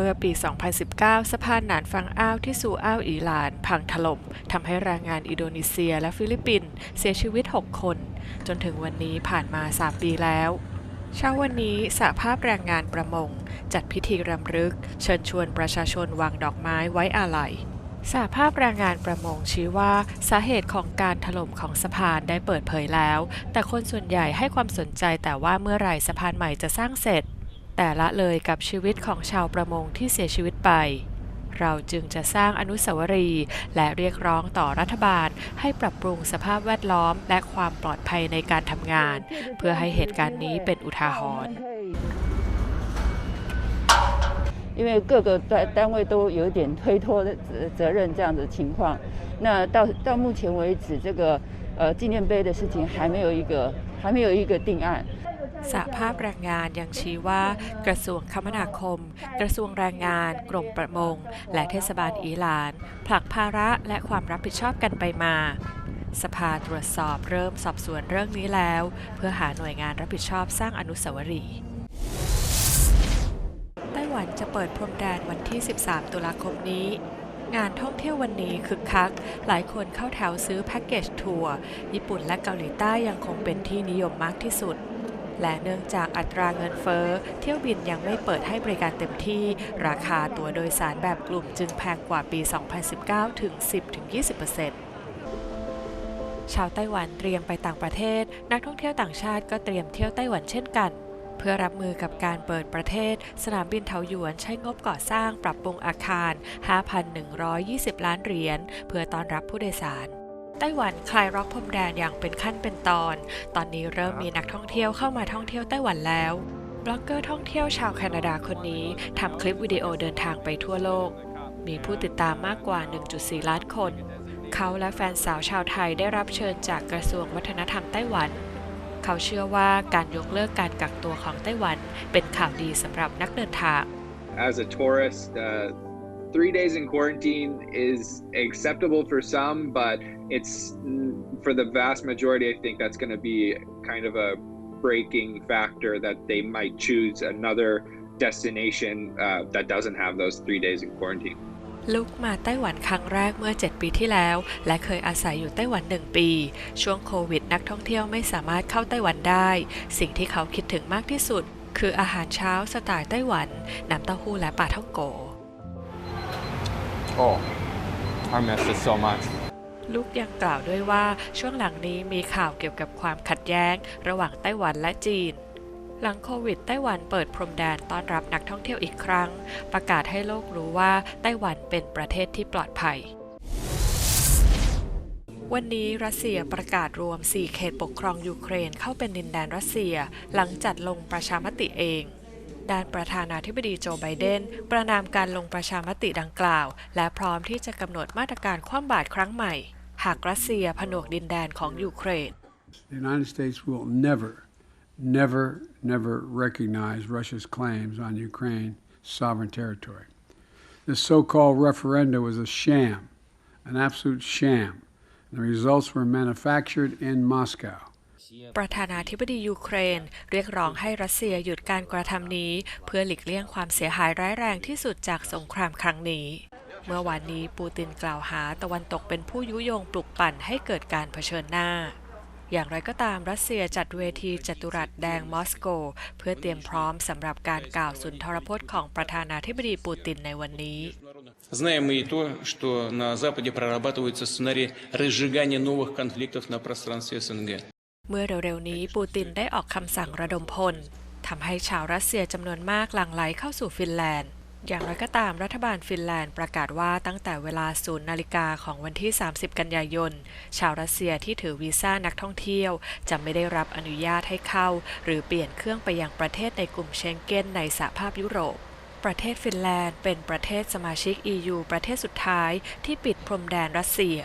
เมื่อปี 2019 สะพานหนานฟังอ้าวที่ซูอ้าวอีหลาน พังถล่มทำให้แรงงานอินโดนีเซียและฟิลิปปินส์เสียชีวิต 6 คน จนถึงวันนี้ผ่านมา 3 ปีแล้วเช้าวันนี้สหภาพแรงงานประมง จัดพิธีรำลึก เชิญชวนประชาชนวางดอกไม้ไว้อาลัยสหภาพแรงงานประมงชี้ว่าสาเหตุของการถล่มของสะพานได้เปิดเผยแล้ว แต่คนส่วนใหญ่ให้ความสนใจแต่ว่าเมื่อไหร่สะพานใหม่จะสร้างเสร็จ แต่ละเลยกับชีวิตของชาวประมงที่เสียชีวิตไป เราจึงจะสร้างอนุสาวรีย์และเรียกร้องต่อรัฐบาล ให้ปรับปรุงสภาพแวดล้อม และความปลอดภัยในการทำงาน เพื่อให้เหตุการณ์นี้เป็นอุทาหรณ์ 因为各个单单位都有一点推脱的责责任这样的情况。那到到目前为止，这个呃纪念碑的事情还没有一个还没有一个定案。 สหภาพแรงงานยังชี้ว่า กระทรวงคมนาคม กระทรวงแรงงาน กรมประมง และเทศบาลอีหลาน ผลักภาระและความรับผิดชอบกันไปมา สภาตรวจสอบเริ่มสอบสวนเรื่องนี้แล้ว เพื่อหาหน่วยงานรับผิดชอบสร้างอนุสาวรีย์ไต้หวันจะเปิดพรมแดนวันที่ 13 ตุลาคมนี้ งานท่องเที่ยววันนี้คึกคัก หลายคนเข้าแถวซื้อแพ็กเกจทัวร์ญี่ปุ่นและเกาหลีใต้ยังคงเป็นที่นิยมมากที่สุด และเนื่องจากอัตราเงินเฟ้อ เที่ยวบินยังไม่เปิดให้บริการเต็มที่ ราคาตั๋วโดยสารแบบกลุ่มจึงแพงกว่าปี 2019 ถึง 10-20%ชาวไต้หวันเตรียมไปต่างประเทศ นักท่องเที่ยวต่างชาติก็เตรียมเที่ยวไต้หวันเช่นกัน เพื่อรับมือกับการเปิดประเทศ สนามบินเทาหยวนใช้งบก่อสร้างปรับปรุงอาคาร 5,120 ล้านเหรียญเพื่อต้อนรับผู้โดยสาร ไต้หวันคลายล็อกพรมแดนอย่างเป็นขั้นเป็นตอน ตอนนี้เริ่มมีนักท่องเที่ยวเข้ามาท่องเที่ยวไต้หวันแล้วบล็อกเกอร์ท่องเที่ยวชาวแคนาดาคนนี้ทำคลิปวิดีโอเดินทางไปทั่วโลก มีผู้ติดตามมากกว่า 1.4 ล้านคน เขาและแฟนสาวชาวไทยได้รับเชิญจากกระทรวงวัฒนธรรมไต้หวัน เขาเชื่อว่าการยกเลิกการกักตัวของไต้หวันเป็นข่าวดีสำหรับนักเดินทาง as a tourist, uh, three days in quarantine is acceptable for some, but it's mm, for the vast majority. I think that's going to be kind of a breaking factor that they might choose another destination uh, that doesn't have those three days in quarantine. ลุกมาไต้หวันครั้งแรกเมื่อ 7 ปีที่แล้ว และเคยอาศัยอยู่ไต้หวัน 1 ปี ช่วงโควิดนักท่องเที่ยวไม่สามารถเข้าไต้หวันได้ สิ่งที่เขาคิดถึงมากที่สุด คืออาหารเช้าสไตล์ไต้หวัน น้ำเต้าหู้และปลาท่องโก Oh, I miss it so much. ลูกยังกล่าวด้วยว่าช่วงหลังนี้มีข่าวเกี่ยวกับความขัดแย้ง ระหว่างไต้หวันและจีน หลังโควิด ไต้หวันเปิดพรมแดนต้อนรับนักท่องเที่ยวอีกครั้ง ประกาศให้โลกรู้ว่าไต้หวันเป็นประเทศที่ปลอดภัย วันนี้รัสเซียประกาศรวม 4 เขตปกครองยูเครนเข้าเป็นดินแดนรัสเซีย หลังจัดลงประชามติเอง ด้านประธานาธิบดีโจไบเดน ประนามการลงประชามติดังกล่าว และพร้อมที่จะกำหนดมาตรการคว่ำบาตรครั้งใหม่ หากรัสเซียผนวกดินแดนของยูเครน The United States will never, never, never recognize Russia's claims on Ukraine sovereign territory. This so called referenda was a sham, an absolute sham. The results were manufactured in Moscow. ประธานาธิบดียูเครน เรียกร้องให้รัสเซียหยุดการกระทำนี้ เพื่อหลีกเลี่ยงความเสียหายร้ายแรงที่สุดจากสงครามครั้งนี้ เมื่อวานนี้ปูตินกล่าวหาตะวันตกเป็นผู้ยุยงปลุกปั่นให้เกิดการเผชิญหน้า อย่างไรก็ตามรัสเซียจัดเวทีจัตุรัสแดงมอสโก เพื่อเตรียมพร้อมสำหรับการกล่าวสุนทรพจน์ของประธานาธิบดีปูตินในวันนี้ Знаем мы и то, что на Западе прорабатываются сценарии разжигания новых конфликтов на пространстве СНГ. เมื่อเร็วๆนี้ปูตินได้ออกคำสั่งระดมพลทำให้ชาวรัสเซียจำนวนมากหลั่งไหลเข้าสู่ฟินแลนด์ อย่างไรก็ตามรัฐบาลฟินแลนด์ประกาศว่าตั้งแต่เวลาศูนย์นาฬิกาของวันที่ 30 กันยายน ชาวรัสเซียที่ถือวีซ่านักท่องเที่ยว จะไม่ได้รับอนุญาตให้เข้า หรือเปลี่ยนเครื่องไปยังประเทศในกลุ่มเชงเก้นในสหภาพยุโรปประเทศฟินแลนด์เป็นประเทศสมาชิก EU ประเทศสุดท้ายที่ปิดพรมแดนรัสเซีย